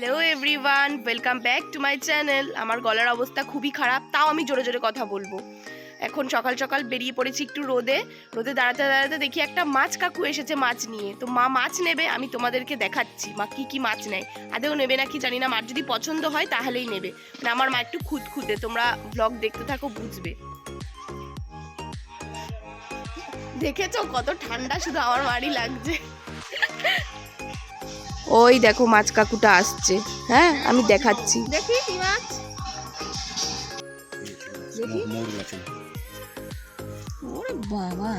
Hello everyone welcome back to my channel আমার গলার অবস্থা খুবই খারাপ, তাও আমি জোরে জোরে কথা বলব। এখন সকাল সকাল বেরিয়ে পড়েছি একটু রোদে। রোদে দাঁড়াতে দাঁড়াতে দেখি একটা মাছ কাকু এসেছে মাছ নিয়ে। তো মা মাছ নেবে, আমি তোমাদেরকে দেখাচ্ছি। মা কি কি মাছ নেয়? আদেও নেবে নাকি? জানি না, মার যদি পছন্দ হয় তাহলেই নেবে। মানে আমার মা একটু খুদ খুদে তোমরা ব্লগ দেখতে থাকো, বুঝবে। দেখেছ কত ঠান্ডা শুধু আমার মারই লাগছে। ওই দেখো মাছ কাকুটা আসছে। হ্যাঁ আমি দেখাচ্ছি। দেখি মাছ। দেখি। মৌর গাছে ওরে বাবা।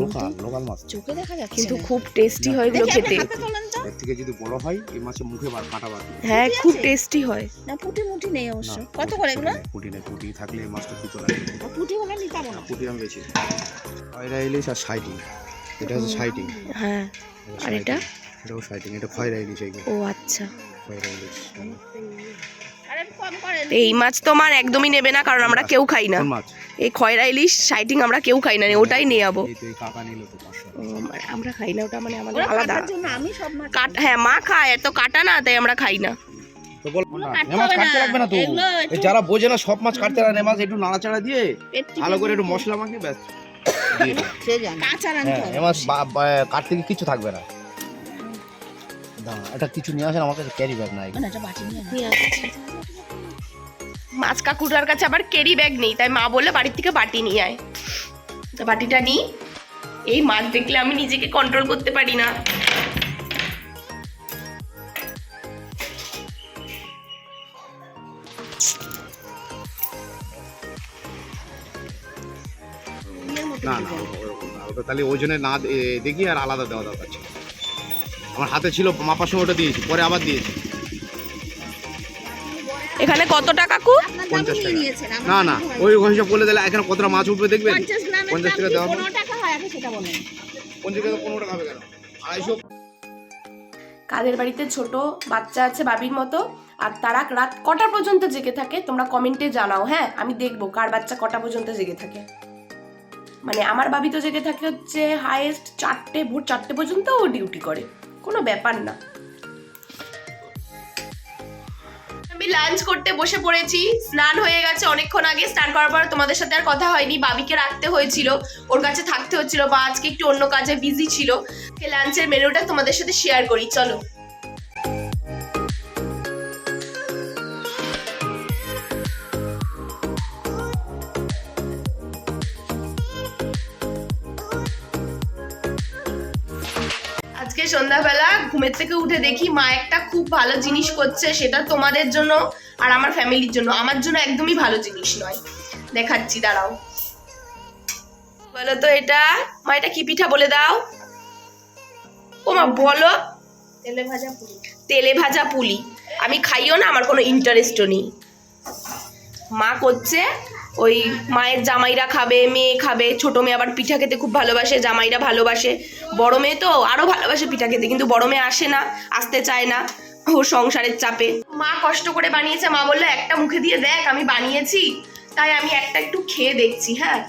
লোকাল লোকাল মাছ। চোখে দেখা যাচ্ছে কিন্তু খুব টেস্টি হয় এগুলো খেতে। হাতে তোলেন তো। এর থেকে যদি বড় হয় এই মাছের মুখে বার কাটা বার হ্যাঁ খুব টেস্টি হয়। না পুঁটি মুটি নেই অবশ্য। কত করে এগুলো? পুঁটি নেই পুঁটি থাকলে এই মাছটা লাগে আর পুঁটি হলে নিতে পারব না, না আমি বেশি খয়রা ইলিশ আর সাইটিং। এটা হচ্ছে সাইটিং। হ্যাঁ আর এটা? এটাও সাইটিং এটা খয়রা ইলিশ এইগুলো ও আচ্ছা। খয়রা ইলিশ এই মাছ তো আমার একদমই নেবে না কারণ আমরা কেউ খাই না। এই খয়রা ইলিশ সাইটিং আমরা কেউ খাই না ওটাই নিয়ে যাব আমরা খাই না ওটা মানে আমাদের আলাদা। কাটার জন্য আমি সব মাছ কাট হ্যাঁ মা খায় এত কাটা না তাই আমরা খাই না। যারা বোঝে না সব মাছ কাটতে না, মাছ একটু নাড়াচাড়া দিয়ে ভালো করে একটু মশলা মাখিয়ে ব্যাস হ্যাঁ কাটতে কিছু থাকবে না। দাঁড়া, এটা কিছু নিয়ে আসেন আমার কাছে ক্যারি ব্যাগ নাই। মাছ কাকুটার কাছে আবার ক্যারি ব্যাগ নেই তাই মা বললে বাড়ির থেকে বাটি নিয়ে আয়। তো বাটিটা নিই এই মাছ দেখলে আমি নিজেকে কন্ট্রোল করতে পারি না। না না। ওটা তাহলে ওজনে না দেখি আর আলাদা দেওয়া দরকার ছিল। আমার হাতে ছিল মাপার সময় ওটা দিয়েছি পরে আবার দিয়েছি। এখানে কত টাকা পঞ্চাশ টাকা। না না ওই হিসাব বলে দিলে এখানে কতটা মাছ উঠবে দেখবেন? পঞ্চাশ টাকা দেওয়া হবে? 15 টাকা হয়? সেটা বলেন। পঞ্চাশ টাকা পনেরো টাকা হবে কেন? আড়াইশো। কাদের বাড়িতে ছোট বাচ্চা আছে বাবির মতো আর তারা রাত কটা পর্যন্ত জেগে থাকে তোমরা কমেন্টে জানাও হ্যাঁ আমি দেখব কার বাচ্চা কটা পর্যন্ত জেগে থাকে। মানে আমার বাবি তো জেগে থাকে হচ্ছে হাইয়েস্ট চারটে ভোর চারটে পর্যন্ত ও ডিউটি করে। কোনো ব্যাপার না। আমি লাঞ্চ করতে বসে পড়েছি, স্নান হয়ে গেছে অনেকক্ষণ আগে, স্নান করার পর তোমাদের সাথে আর কথা হয়নি, বাবিকে রাখতে হয়েছিল, ওর কাছে থাকতে হচ্ছিল, বা আজকে একটু অন্য কাজে বিজি ছিল। লাঞ্চের মেনুটা তোমাদের সাথে শেয়ার করি, চলো। আজকে সন্ধ্যাবেলা ঘুমের থেকে উঠে দেখি মা একটা খুব ভালো জিনিস করছে সেটা তোমাদের জন্য আর আমার ফ্যামিলির জন্য। আমার জন্য একদমই ভালো জিনিস নয়। দেখাচ্ছি দাঁড়াও। বলো তো এটা মা এটা কি পিঠা বলে দাও? ও মা বলো। তেলে ভাজা পুরি। তেলে ভাজা পুলি। আমি খাইও না আমার কোনো ইন্টারেস্টও নেই। মা করছে ওই মায়ের জামাইরা খাবে, মেয়ে খাবে, ছোট মেয়ে আবার পিঠা খেতে খুব ভালোবাসে, জামাইরা ভালোবাসে। বড় মেয়ে তো আরও ভালোবাসে পিঠা খেতে, কিন্তু বড় মেয়ে আসে না, আসতে চায় না ও সংসারের চাপে। মা কষ্ট করে বানিয়েছে, মা বলল, একটা মুখে দিয়ে দেখ, আমি বানিয়েছি, তাই আমি একটা একটু খেয়ে দেখছি হ্যাঁ?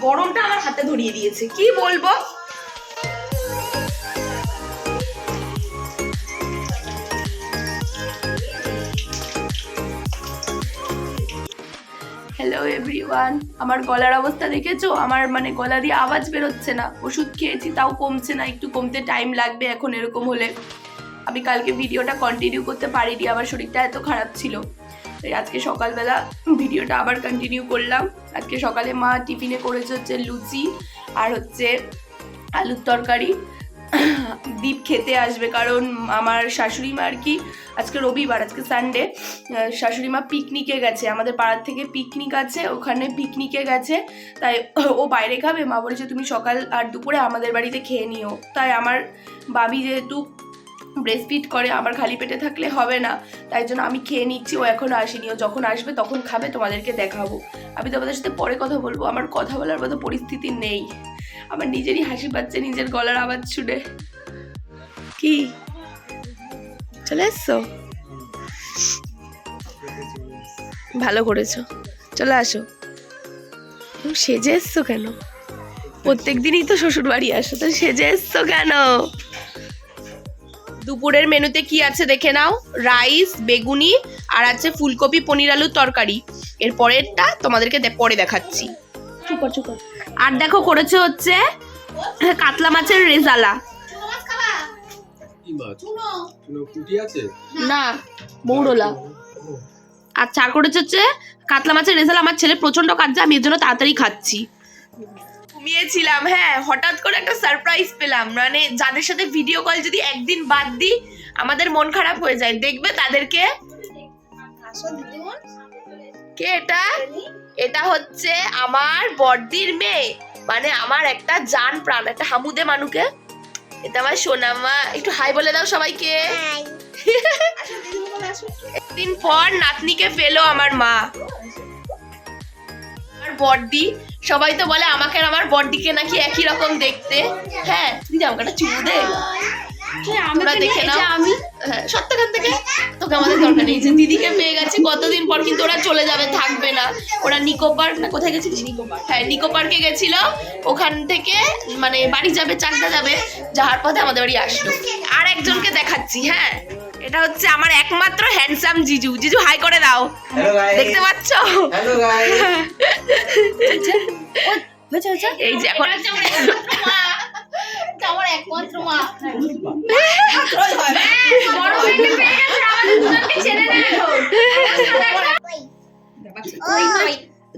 গরমটা আমার হাতে ধরিয়ে দিয়েছে, কি বলব? হ্যালো এভরিওয়ান আমার গলার অবস্থা দেখেছ? আমার মানে গলা দিয়ে আওয়াজ বেরোচ্ছে না। ওষুধ খেয়েছি, তাও কমছে না। একটু কমতে টাইম লাগবে এখন এরকম হলে। আমি কালকে ভিডিওটা কন্টিনিউ করতে পারিনি। আমার শরীরটা এত খারাপ ছিল। তাই আজকে সকালবেলা ভিডিওটা আবার কন্টিনিউ করলাম। আজকে সকালে মা টিফিনে করেছে হচ্ছে লুচি আর হচ্ছে আলুর তরকারি। দীপ খেতে আসবে, কারণ আমার শাশুড়ি মা আর কি আজকে রবিবার, আজকে সানডে শাশুড়ি মা পিকনিকে গেছে। আমাদের পাড়ার থেকে পিকনিক আছে, ওখানে পিকনিকে গেছে। তাই ও বাইরে খাবে? মা বলেছে, তুমি সকাল আর দুপুরে আমাদের বাড়িতে খেয়ে নিও। তাই আমার বাবি যেহেতু ব্রেস্ট ফিট করে, আমার খালি পেটে থাকলে হবে না। তাই জন্য আমি খেয়ে নিচ্ছি, ও এখনও আসেনি। ও যখন আসবে তখন খাবে, তোমাদেরকে দেখাবো। আমি তোমাদের সাথে পরে কথা বলব। আমার কথা বলার মতো পরিস্থিতি নেই। আমার নিজেরই হাসি পাচ্ছে নিজের গলার আওয়াজ শুনে। কি? চলে এসছো? ভালো করেছ। চলে আসো। সেজে এসছো কেন? প্রত্যেক দিনই তো শ্বশুর বাড়ি আসো তো সেজে এসছো কেন? দুপুরের মেনুতে কি আছে দেখে নাও। রাইস, বেগুনি, আর আছে ফুলকপি, পনির আলুর তরকারি। এর পরেরটা তোমাদেরকে পরে দেখাচ্ছি। চুপ চুপ আর দেখো করেছে হচ্ছে কাতলা মাছের রেজালা। না, মৌরলা। চা করেছে হচ্ছে কাতলা মাছের রেজাল্ট আমার ছেলে প্রচণ্ড কাজ আমি এর জন্য তাড়াতাড়ি খাচ্ছি। ঘুমিয়েছিলাম হ্যাঁ হঠাৎ করে একটা সারপ্রাইজ পেলাম। মানে যাদের সাথে ভিডিও কল যদি একদিন বাদ দিই, আমাদের মন খারাপ হয়ে যায়। দেখবে তাদেরকে? কে এটা? এটা হচ্ছে আমার বড়দির মেয়ে। মানে আমার একটা জান প্রাণ একটা হামুদে মানুকে। এটা আমার সোনামা। একটু হাই বলে দাও সবাইকে। একদিন পর নাতনিকে পেল আমার মা। আমার বড়দি। সবাই তো বলে আমাকে আর আমার বড়দিকে নাকি একই রকম দেখতে। হ্যাঁ তুমি আমাকে চুমু দে। তোমরা দেখে নাও। হ্যাঁ। সত্যখান থেকে তোকে আমাদের দরকার নেই। যে দিদিকে পেয়ে গেছে কতদিন পর কিন্তু ওরা চলে যাবে থাকবে না। ওরা নিকো পার্ক না কোথায় নিকো পার্ক। হ্যাঁ নিকো পার্কে গেছিল। ওখান থেকে মানে বাড়ি যাবে চাকদা যাবে যাওয়ার পথে আমাদের বাড়ি আসলো। আর একজনকে দেখাচ্ছি হ্যাঁ। এটা হচ্ছে আমার একমাত্র হ্যান্ডসাম জিজু। জিজু হাই করে দাও। দেখতে পাচ্ছ? হয়েছে হয়েছে এই যে এখন আমার একমাত্র মা।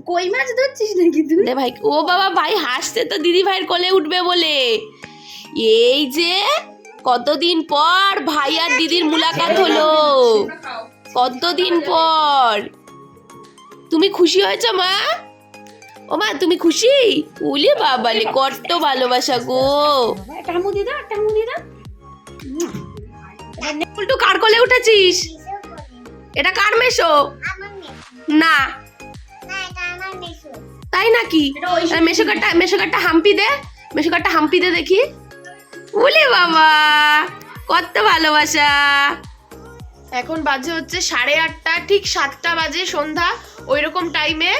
কই মাছ ধরছিস নাকি তুই? ভাই ও বাবা ভাই হাসতে তো দিদি ভাইয়ের কোলে উঠবে বলে। এই যে কতদিন পর ভাই আর দিদির মুলাকাত হলো। কতদিন পর। তুমি খুশি হয়েছো মা? ও মা তুমি খুশি? উলি বাবালে কত ভালোবাসা গো। একটা মুদি দাও একটা মুদি দাও। উল্টু কার কোলে উঠেছিস? এটা কার মেশো? না। তাই নাকি? মেশোকারটা মেশোকারটা হাম্পি দে। মেশোকারটা হাম্পি দে দেখি। উলি বাবা কত ভালোবাসা। এখন বাজে হচ্ছে সাড়ে আটটা ঠিক সাতটা বাজে সন্ধ্যা। ওই রকম টাইমে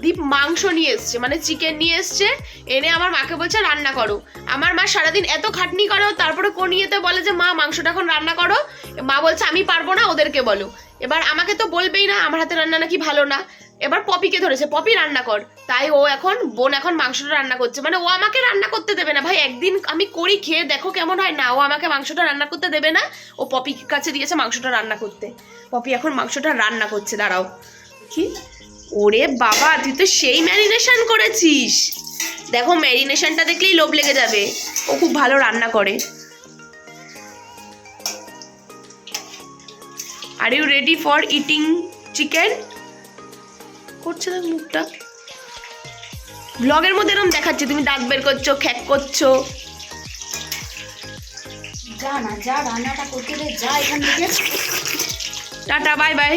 দীপ মাংস নিয়ে এসছে মানে চিকেন নিয়ে এসছে, এনে আমার মাকে বলছে, রান্না করো। আমার মা সারাদিন এত খাটনি করো, তারপরে কোন ইয়েতে বলে যে, মা, মাংসটা এখন রান্না করো। মা বলছে, আমি পারব না, ওদেরকে বলো। এবার আমাকে তো বলবেই না, আমার হাতে রান্না নাকি ভালো না। এবার পপিকে ধরেছে, পপি, রান্না কর। তাই ও এখন, বোন এখন মাংসটা রান্না করছে। মানে ও আমাকে রান্না করতে দেবে না। ভাই, একদিন আমি করি, খেয়ে দেখো কেমন হয়। না, ও আমাকে মাংসটা রান্না করতে দেবে না। ও পপির কাছে দিয়েছে মাংসটা রান্না করতে। পপি এখন মাংসটা রান্না করছে, দাঁড়াও। কি? ওরে বাবা তুই তো সেই ম্যারিনেশন করেছিস। দেখো ম্যারিনেশনটা দেখলেই লোভ লেগে যাবে। ও খুব ভালো রান্না করে। Are you ready for eating chicken করছে না মুখটা। ব্লগের মধ্যে এরকম দেখাচ্ছে তুমি দাঁত বের করছ খ্যাক করছ। যা না যা রান্নাটা করতে যা এখান থেকে। Tata bye bye